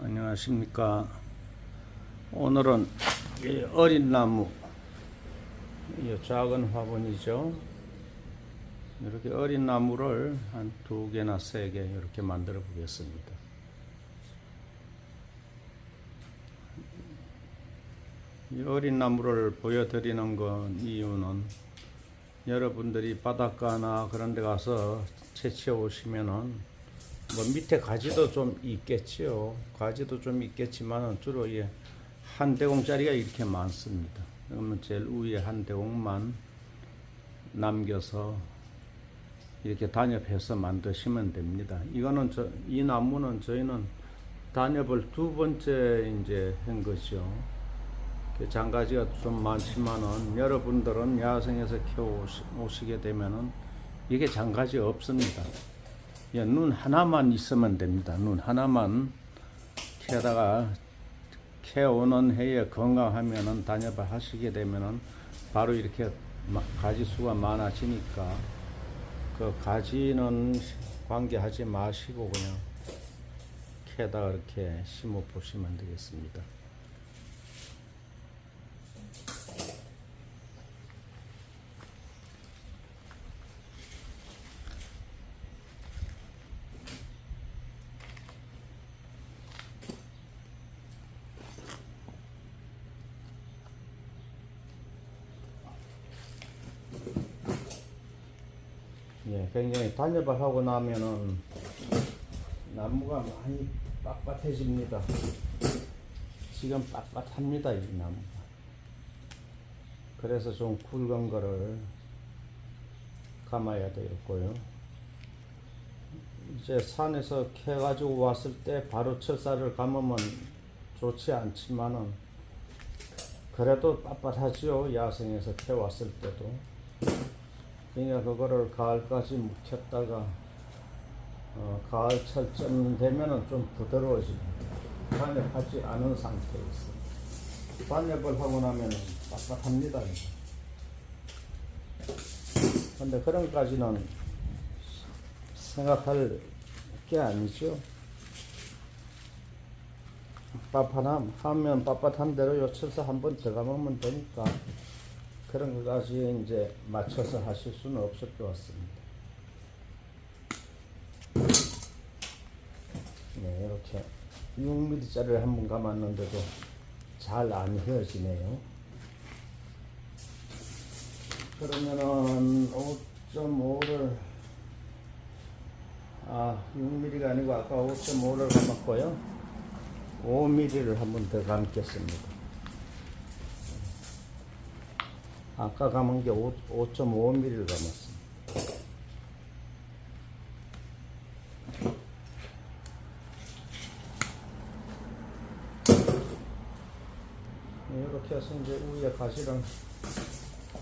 안녕하십니까. 오늘은 이 어린 나무, 이 작은 화분이죠. 이렇게 어린 나무를 한 두 개나 세 개 이렇게 만들어 보겠습니다. 이 어린 나무를 보여드리는 건 이유는 여러분들이 바닷가나 그런 데 가서 채취해 오시면은 뭐 밑에 가지도 좀 있겠지요. 가지도 좀 있겠지만은 주로 이한 대공짜리가 이렇게 많습니다. 그러면 제일 위에 한 대공만 남겨서 이렇게 단엽해서 만드시면 됩니다. 이거는 저, 이 나무는 저희는 단엽을 두 번째 이제 한 것이요. 그 장가지가 좀 많지만은 여러분들은 야생에서 키워 오시게 되면은 이게 장가지 없습니다. 예, 눈 하나만 있으면 됩니다. 눈 하나만 캐다가 캐 오는 해에 건강하면은 단엽을 하시게 되면은 바로 이렇게 마- 가지 수가 많아지니까 그 가지는 관계하지 마시고 그냥 캐다가 이렇게 심어 보시면 되겠습니다. 예, 굉장히 단엽을 하고 나면은 나무가 많이 빳빳해집니다. 지금 빳빳합니다, 이 나무가. 그래서 좀 굵은 거를 감아야 되겠고요. 이제 산에서 캐가지고 왔을 때 바로 철사를 감으면 좋지 않지만은 그래도 빳빳하지요. 야생에서 캐왔을 때도. 그러니까 그거를 가을까지 묵혔다가 어, 가을 철쯤 되면은 좀 부드러워집니다. 반엽하지 않은 상태에 있어. 반엽을 하고 나면은. 이거. 근데 그런까지는 생각할 게 아니죠. 빳빳함 하면 빳빳한 대로 요 철사 한번 들어가면 되니까 그런 것까지 이제 맞춰서 하실 수는 없을 것 같습니다. 네, 이렇게 6mm짜리를 한 번 감았는데도 잘 안 헤어지네요. 그러면은 5.5를 아 6mm가 아니고 아까 5.5를 감았고요. 5mm를 한 번 더 감겠습니다. 아까 감은 게 5.5mm를 감았습니다. 네, 이렇게 해서 이제 위에 가시를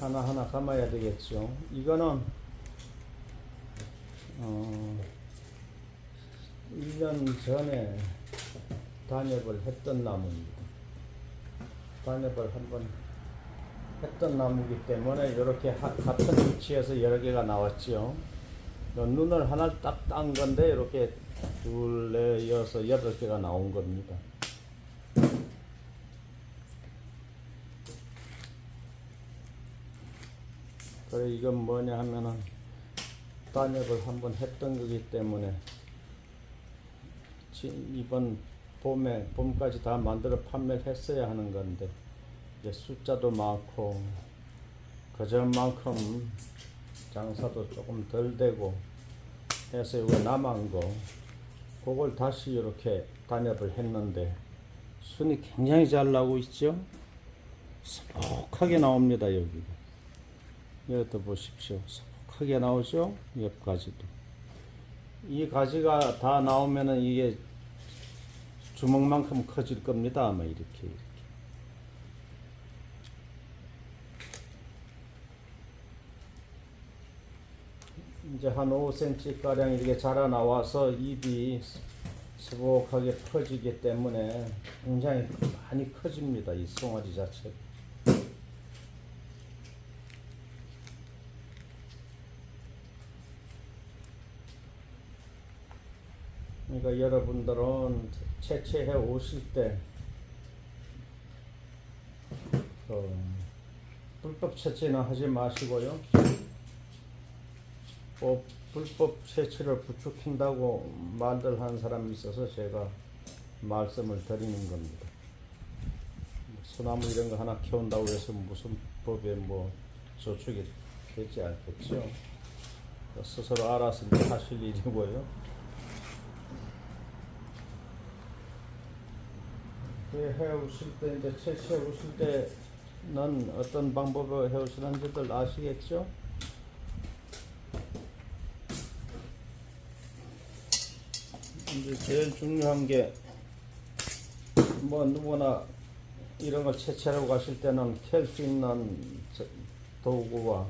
하나하나 감아야 되겠죠. 이거는 어, 1년 전에 단엽을 했던 나무입니다. 단엽을 한번 했던 나무기 때문에 이렇게 하- 같은 위치에서 여러 개가 나왔지요. 요 눈을 하나 딱 딴 건데 이렇게 둘, 넷, 여섯, 여덟 개가 나온 겁니다. 그래 이건 뭐냐 하면은 단엽을 한번 했던 거기 때문에 지- 이번 봄에 봄까지 다 만들어 판매를 했어야 하는 건데 이제 숫자도 많고 그전만큼 장사도 조금 덜 되고 해서 이거 남은 거 그걸 다시 이렇게 단엽을 했는데 순이 굉장히 잘 나오고 있죠? 소복하게 나옵니다 여기. 여기도 보십시오. 소복하게 나오죠? 옆 가지도. 이 가지가 다 나오면은 이게 주먹만큼 커질 겁니다 아마 이렇게 이제 한 5cm 가량 이렇게 자라 나와서 잎이 수북하게 퍼지기 때문에 굉장히 많이 커집니다. 이 송아지 자체. 그러니까 여러분들은 채취해 오실 때 그, 불법 채취는 하지 마시고요. 꼭 불법 채취를 부추긴다고 말들 하는 사람이 있어서 제가 말씀을 드리는 겁니다. 소나무 이런 거 하나 키운다고 해서 무슨 법에 뭐 저축이 되지 않겠죠. 스스로 알아서 하실 일이고요. 그 해오실 때 이제 채취해 오실 때는 어떤 방법을 해오시는지들 아시겠죠? 이제 제일 중요한 게 뭐 누구나 이런 걸 채취하러 가실 때는 캘 수 있는 저- 도구와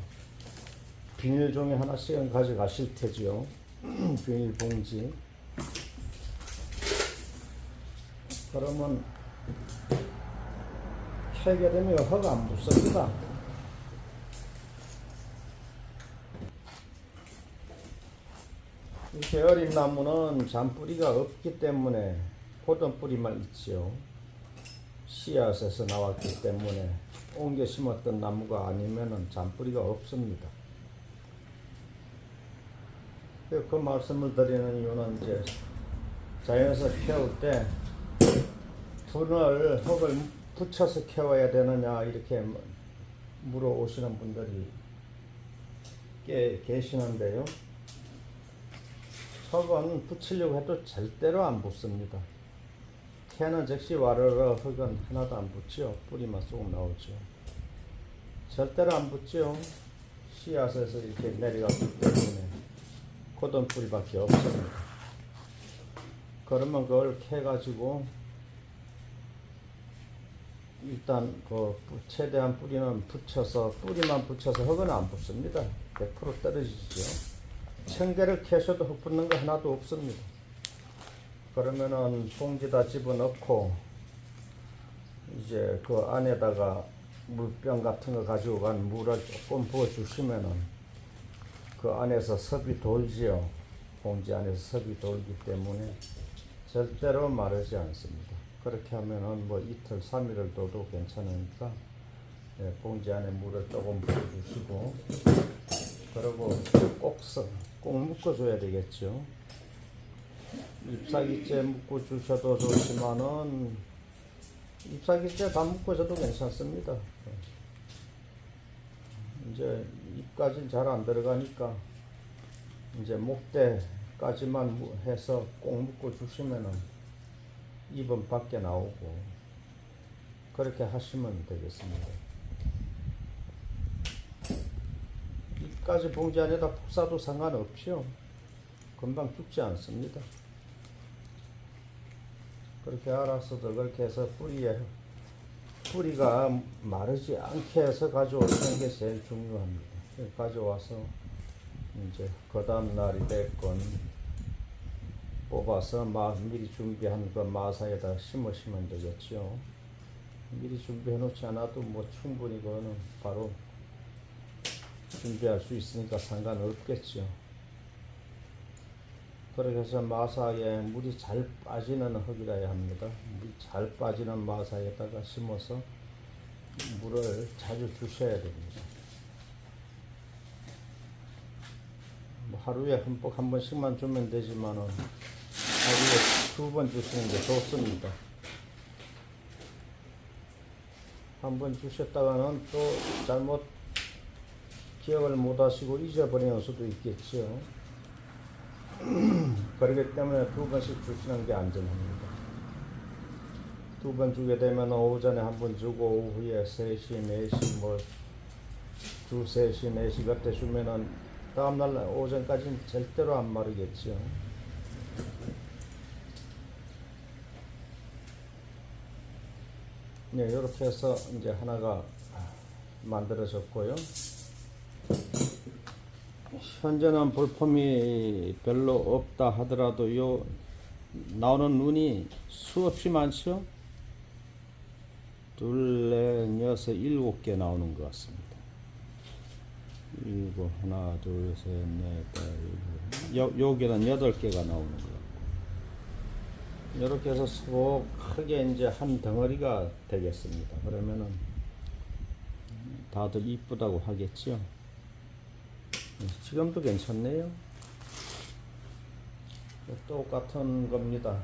비닐종이 하나씩은 가져가실 테지요. 비닐 봉지. 그러면 캐게 되면 허가 안 붙습니다. 이렇게 어린 나무는 잔뿌리가 없기 때문에 고든 뿌리만 있지요. 씨앗에서 나왔기 때문에 옮겨 심었던 나무가 아니면은 잔뿌리가 없습니다. 그, 그 말씀을 드리는 이유는 이제 자연에서 키울 때 분을 흙을 붙여서 키워야 되느냐 이렇게 물어오시는 분들이 꽤 계시는데요. 흙은 붙이려고 해도 절대로 안 붙습니다. 캐는 즉시 와르르 흙은 하나도 안 붙죠. 뿌리만 쏙 나오죠. 절대로 안 붙죠. 씨앗에서 이렇게 내려갔기 때문에 고든 뿌리밖에 없습니다. 그러면 그걸 캐가지고 일단 그 뿌- 최대한 뿌리는 붙여서 뿌리만 붙여서 흙은 안 붙습니다. 100% 떨어지죠. 천 개를 캐셔도 흙 붙는 거 하나도 없습니다. 그러면은 봉지다 집어넣고 이제 그 안에다가 물병 같은 거 가지고 간 물을 조금 부어 주시면은 그 안에서 섭이 돌지요. 봉지 안에서 섭이 돌기 때문에 절대로 마르지 않습니다. 그렇게 하면은 뭐 이틀, 삼일을 둬도 괜찮으니까 예, 봉지 안에 물을 조금 부어주시고 그리고 꼭, 써, 꼭 묶어줘야 되겠죠. 잎사귀째 묶어주셔도 좋지만은 잎사귀째 다 묶어줘도 괜찮습니다. 예. 이제 잎까지는 잘 안 들어가니까 이제 목대까지만 무- 해서 꼭 묶어 주시면은 잎은 밖에 나오고 그렇게 하시면 되겠습니다. 잎까지 봉지 안에다 푹 싸도 상관없죠. 금방 죽지 않습니다. 그렇게 알아서도 그렇게 해서 뿌리에 뿌리가 마르지 않게 해서 가져오는 게 제일 중요합니다. 가져와서 이제 그 다음 날이 됐건 뽑아서 마, 미리 준비한 그 마사에다 심으시면 되겠죠. 미리 준비해 놓지 않아도 뭐 충분히 그거는 바로 준비할 수 있으니까 상관없겠죠. 해서 마사에 물이 잘 빠지는 흙이라야 합니다. 물이 잘 빠지는 마사에다가 심어서 물을 자주 주셔야 됩니다. 뭐 하루에 흠뻑 한 번씩만 주면 되지만은 하루에 두 번 주시는 게 좋습니다. 한 번 주셨다가는 또 잘못 기억을 못 하시고 잊어버리는 수도 있겠죠. 그렇기 때문에 두 번씩 주시는 게 안전합니다. 두 번 주게 되면 오전에 한 번 주고 오후에 3시, 4시, 뭐 두세 시, 네시 그때 주면은 다음날 오전까지는 절대로 안 마르겠죠. 네, 이렇게 해서 이제 하나가 만들어졌고요. 현재는 볼품이 별로 없다 하더라도 요 나오는 눈이 수없이 많죠. 둘, 넷, 여섯, 일곱 개 나오는 것 같습니다. 일곱, 하나, 둘, 셋, 넷, 다, 일곱. 요, 여기는 여덟 개가 나오는 것 같고. 이렇게 해서 속 크게 이제 한 덩어리가 되겠습니다. 그러면은 다들 이쁘다고 하겠죠. 지금도 괜찮네요. 똑같은 겁니다.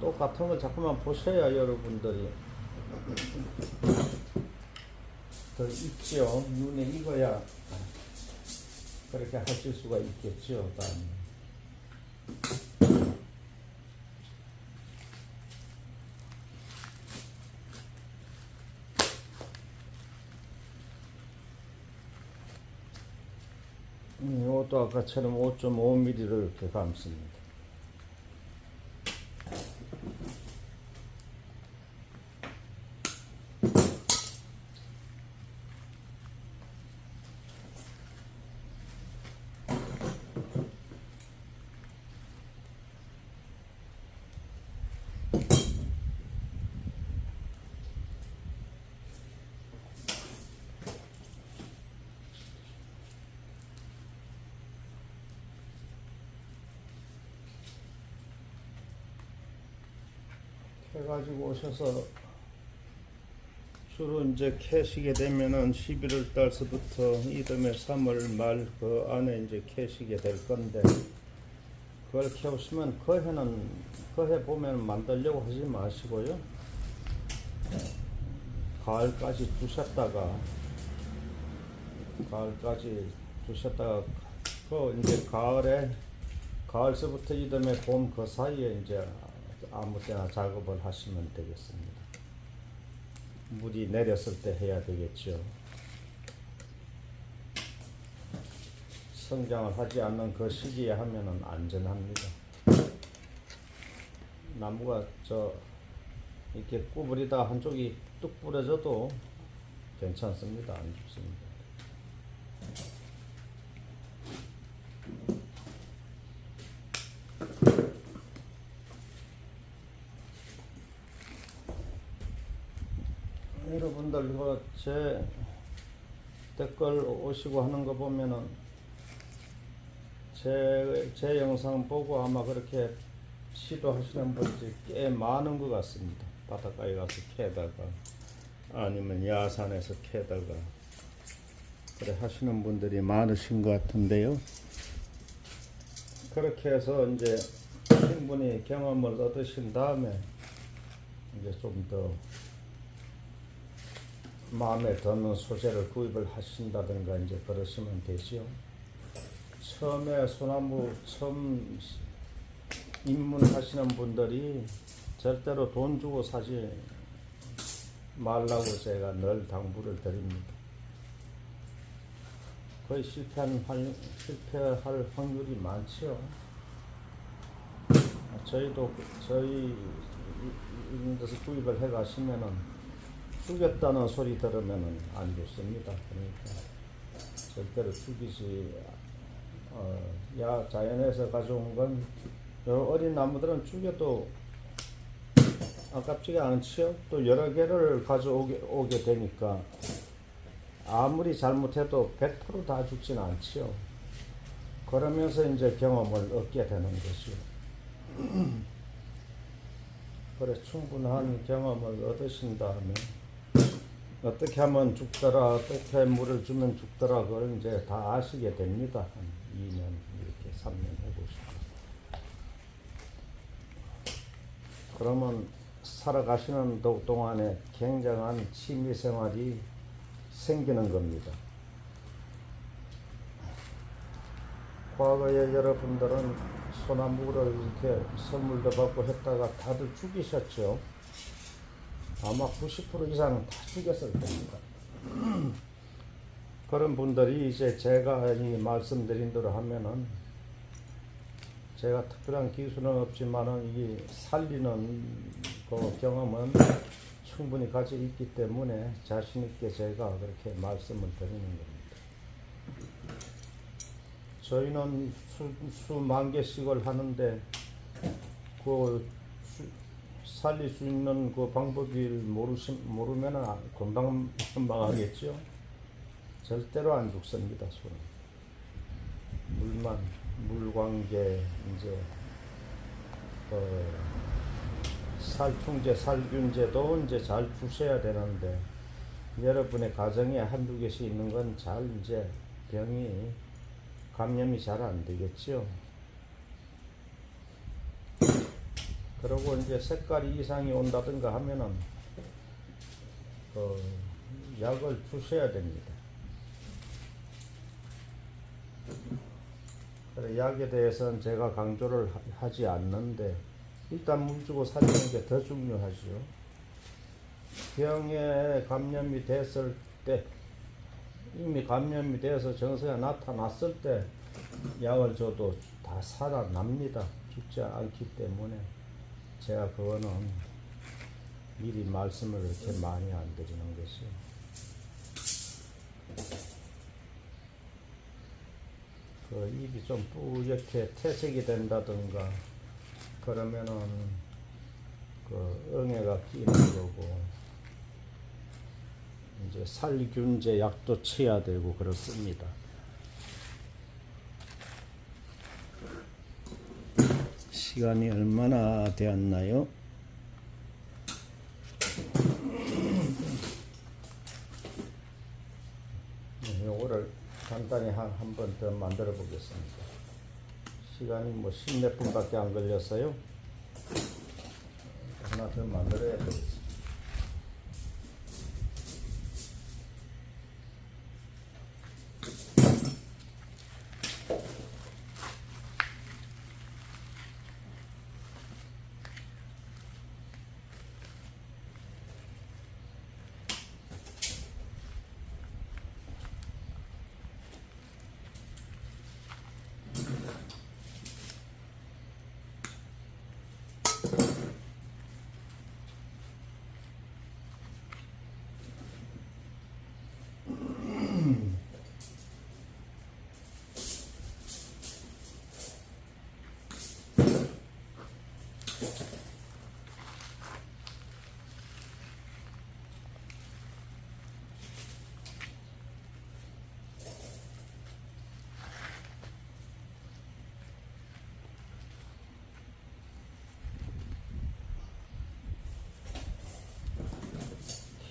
똑같은 걸 자꾸만 보셔야 여러분들이 더 익죠. 눈에 익어야 그렇게 하실 수가 있겠죠. 이것도 아까처럼 5.5mm를 이렇게 감습니다. 해가지고 오셔서 주로 이제 캐시게 되면은 11월 달서부터 이듬해 3월 말 그 안에 이제 캐시게 될 건데 그걸 캐오시면 그 해는 그 해 보면 만들려고 하지 마시고요. 가을까지 두셨다가 가을까지 두셨다가 그 이제 가을에 가을서부터 이듬해 봄 그 사이에 이제 아무 때나 작업을 하시면 되겠습니다. 물이 내렸을 때 해야 되겠죠. 성장을 하지 않는 그 시기에 하면은 안전합니다. 나무가 저 이렇게 구부리다 한쪽이 뚝 부러져도 괜찮습니다. 안 죽습니다. 여러분들 이거 제 댓글 오시고 하는 거 보면은 제, 제 영상 보고 아마 그렇게 시도하시는 분들이 꽤 많은 것 같습니다. 바닷가에 가서 캐다가 아니면 야산에서 캐다가 그래 하시는 분들이 많으신 것 같은데요. 그렇게 해서 이제 충분히 경험을 얻으신 다음에 이제 좀 더 마음에 드는 소재를 구입을 하신다든가 이제 그러시면 되죠. 처음에 소나무 처음 입문하시는 분들이 절대로 돈 주고 사지 말라고 제가 늘 당부를 드립니다. 거의 실패한 확- 실패할 확률이 많지요. 저희도 저희 이런 데서 구입을 해 가시면은 죽였다는 소리 들으면 안 좋습니다. 그러니까 절대로 죽이지. 어, 야 자연에서 가져온 건요 어린 나무들은 죽여도 아깝지가 않지요. 또 여러 개를 가져오게 오게 되니까 아무리 잘못해도 100%다 죽지는 않지요. 그러면서 이제 경험을 얻게 되는 것이요. 그래 충분한 경험을 얻으신 다음에 어떻게 하면 죽더라, 어떻게 물을 주면 죽더라, 그걸 이제 다 아시게 됩니다. 한 2년, 이렇게 3년 해보시고. 그러면 살아가시는 도- 동안에 굉장한 취미 생활이 생기는 겁니다. 과거에 여러분들은 소나무를 이렇게 선물도 받고 했다가 다들 죽이셨죠. 아마 90% 이상 다 죽였을 겁니다. 그런 분들이 이제 제가 이 말씀드린 대로 하면은 제가 특별한 기술은 없지만은 이 살리는 그 경험은 충분히 가지고 있기 때문에 자신 있게 제가 그렇게 말씀을 드리는 겁니다. 저희는 수, 수만 개씩을 하는데 그 수- 살릴 수 있는 그 방법을 모르시, 모르면은 아- 금방 망하겠죠. 절대로 안 죽습니다, 소는. 물만, 물 관계, 이제, 어, 살충제, 살균제도 이제 잘 주셔야 되는데 여러분의 가정에 한두 개씩 있는 건 잘 이제 병이 감염이 잘 안 되겠죠. 그리고 이제 색깔이 이상이 온다든가 하면은 그 약을 주셔야 됩니다. 그래 약에 대해서는 제가 강조를 하- 하지 않는데 일단 물 주고 살리는 게 더 중요하죠. 병에 감염이 됐을 때 이미 감염이 돼서 증세가 나타났을 때 약을 줘도 다 살아납니다. 죽지 않기 때문에 제가 그거는 미리 말씀을 그렇게 많이 안 드리는 것이요. 그 입이 좀 뿌옇게 퇴색이 된다든가 그러면은 그 응애가 끼는 거고 이제 살균제 약도 쳐야 되고 그렇습니다. 시간이 얼마나 되었나요? 네, 요거를 간단히 한 번 더 만들어 보겠습니다. 시간이 뭐 십몇 분밖에 안 걸렸어요. 하나 더 만들어야 되겠습니다.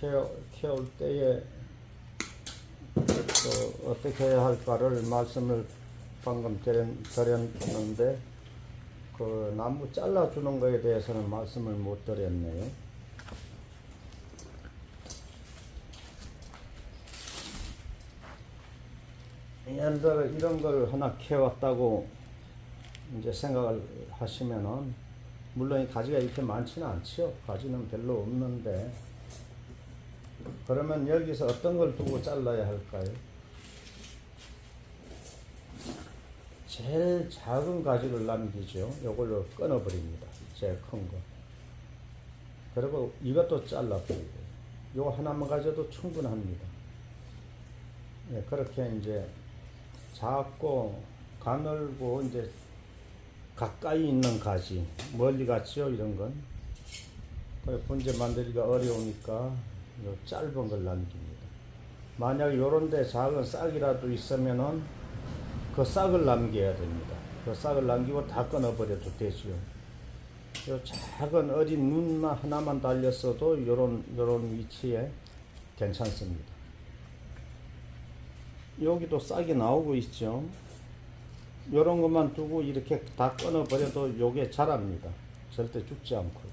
키워, 키울 때에 또 어떻게 해야 할까를 말씀을 방금 드렸, 드렸는데 그 나무 잘라주는 거에 대해서는 말씀을 못 드렸네요. 들어 이런 걸 하나 키웠다고 이제 생각을 하시면은 물론 이 가지가 이렇게 많지는 않지요. 가지는 별로 없는데 그러면 여기서 어떤 걸 두고 잘라야 할까요? 제일 작은 가지를 남기죠. 이걸로 끊어버립니다. 제일 큰 거. 그리고 이것도 잘라버리고, 요 하나만 가져도 충분합니다. 예, 그렇게 이제 작고 가늘고 이제 가까이 있는 가지, 멀리 갔죠, 이런 건. 분재 만들기가 어려우니까 요 짧은 걸 남깁니다. 만약 요런 데 작은 싹이라도 있으면은 그 싹을 남겨야 됩니다. 그 싹을 남기고 다 끊어버려도 되지요. 요 작은 어린 눈만 하나만 달렸어도 요런, 요런 위치에 괜찮습니다. 여기도 싹이 나오고 있죠. 요런 것만 두고 이렇게 다 끊어버려도 요게 자랍니다. 절대 죽지 않고.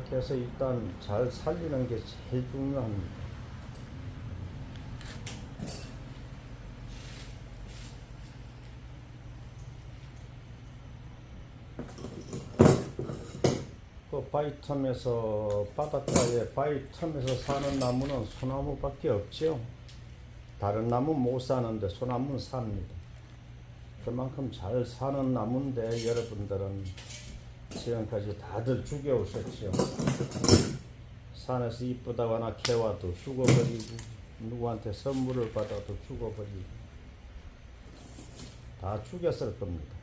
그렇게 해서 일단 잘 살리는 게 제일 중요합니다. 그 바위텀에서 바닷가에 바위텀에서 사는 나무는 소나무밖에 없지요. 다른 나무 못 사는데 소나무는 삽니다. 그만큼 잘 사는 나무인데 여러분들은 지금까지 다들 죽여오셨지요. 산에서 이쁘다고 하나 캐와도 죽어버리고 누구한테 선물을 받아도 죽어버리고 다 죽였을 겁니다.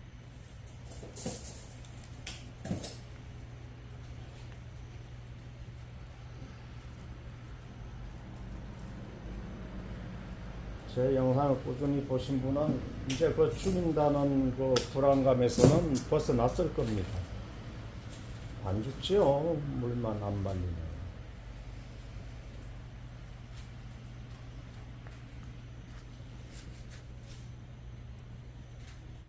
제 영상을 꾸준히 보신 분은 이제 그 죽인다는 그 불안감에서는 벗어났을 겁니다. 안 좋지요. 물만 안 말리면.